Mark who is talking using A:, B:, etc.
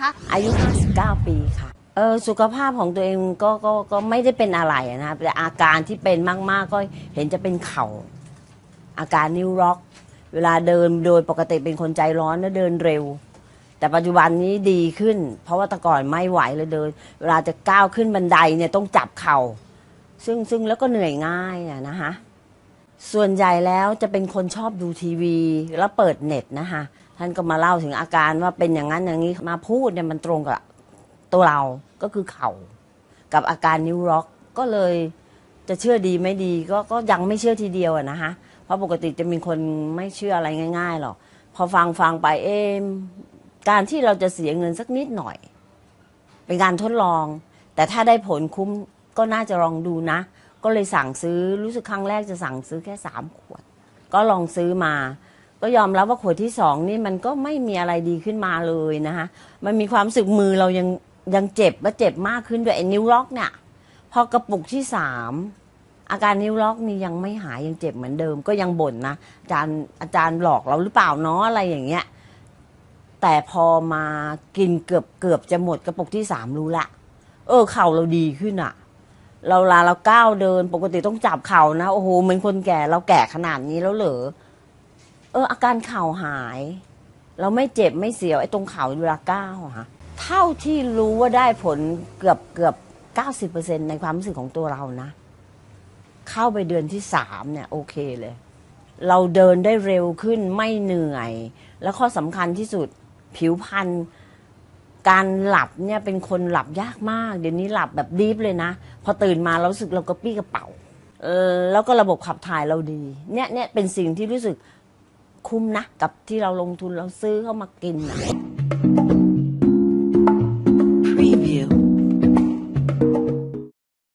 A: คะ
B: อายุ 59 ปีค่ะ เออสุขภาพของตัวเองก็ก็ก็ไม่ได้เป็นอะไรอะนะแต่อาการที่เป็นมากๆก็เห็นจะเป็นเข่า อาการนิ้วล็อก เวลาเดินโดยปกติเป็นคนใจร้อนแล้วเดินเร็ว แต่ปัจจุบันนี้ดีขึ้น เพราะว่าแต่ก่อนไม่ไหวเลยเดิน เวลาจะก้าวขึ้นบันไดเนี่ยต้องจับเข่า ซึ่งซึ่งแล้วก็เหนื่อยง่ายอะนะคะส่วนใหญ่แล้วจะเป็นคนชอบดูทีวี แล้วเปิดเน็ตนะคะ ท่านก็มาเล่าถึงอาการว่าเป็นอย่างนั้นอย่างนี้มาพูดเนี่ยมันตรงกับตัวเราก็คือเข่า กับอาการนิ้วล็อกก็เลยจะเชื่อดีไม่ดีก็ก็ยังไม่เชื่อทีเดียวอะนะคะเพราะปกติจะมีคนไม่เชื่ออะไรง่ายๆหรอกพอฟังฟังไปเอมการที่เราจะเสียเงินสักนิดหน่อย เป็นการทดลอง แต่ถ้าได้ผลคุ้มก็น่าจะลองดูนะ ก็เลยสั่งซื้อรู้สึกครั้งแรกจะสั่งซื้อแค่สามขวด ก็ลองซื้อมา ก็ยอมรับว่าขวดที่สองนี่มันก็ไม่มีอะไรดีขึ้นมาเลยนะคะมันมีความรู้สึกมือเรายังยังเจ็บและเจ็บมากขึ้นด้วยไอ้นิ้วล็อกเนี่ยพอกระปุกที่สามอาการนิ้วล็อกนี่ยังไม่หายยังเจ็บเหมือนเดิม ก็ยังบ่นนะอาจารย์อาจารย์หลอกเราหรือเปล่าเนาะอะไรอย่างเงี้ย แต่พอมากินเกือบเกือบจะหมดกระปุกที่สามรู้ละเออเข่าเราดีขึ้นอะเราลาเราก้าวเดิน ปกติต้องจับเข่านะโอ้โหเหมือนคนแก่เราแก่ขนาดนี้แล้วเหรอ เอออาการเข่าหาย เราไม่เจ็บไม่เสียวไอ้ตรงเข่าเวลาก้าวอะค่ะเท่าที่รู้ว่าได้ผลเกือบเกือบเก้าสิบเปอร์เซ็นในความรู้สึกของตัวเรานะ เข้าไปเดือนที่สามเนี่ยโอเคเลย เราเดินได้เร็วขึ้นไม่เหนื่อย แล้วข้อสำคัญที่สุดผิวพรรณการหลับเนี่ยเป็นคนหลับยากมาก เดี๋ยวนี้หลับแบบดีฟเลยนะ พอตื่นมาเรารู้สึกเรากระปี้กระเป๋า เออแล้วก็ระบบขับถ่ายเราดี เนี่ยเนี่ยเป็นสิ่งที่รู้สึก คุ้มนะ กับที่เราลงทุนเราซื้อเข้ามากินนะ
C: Preview.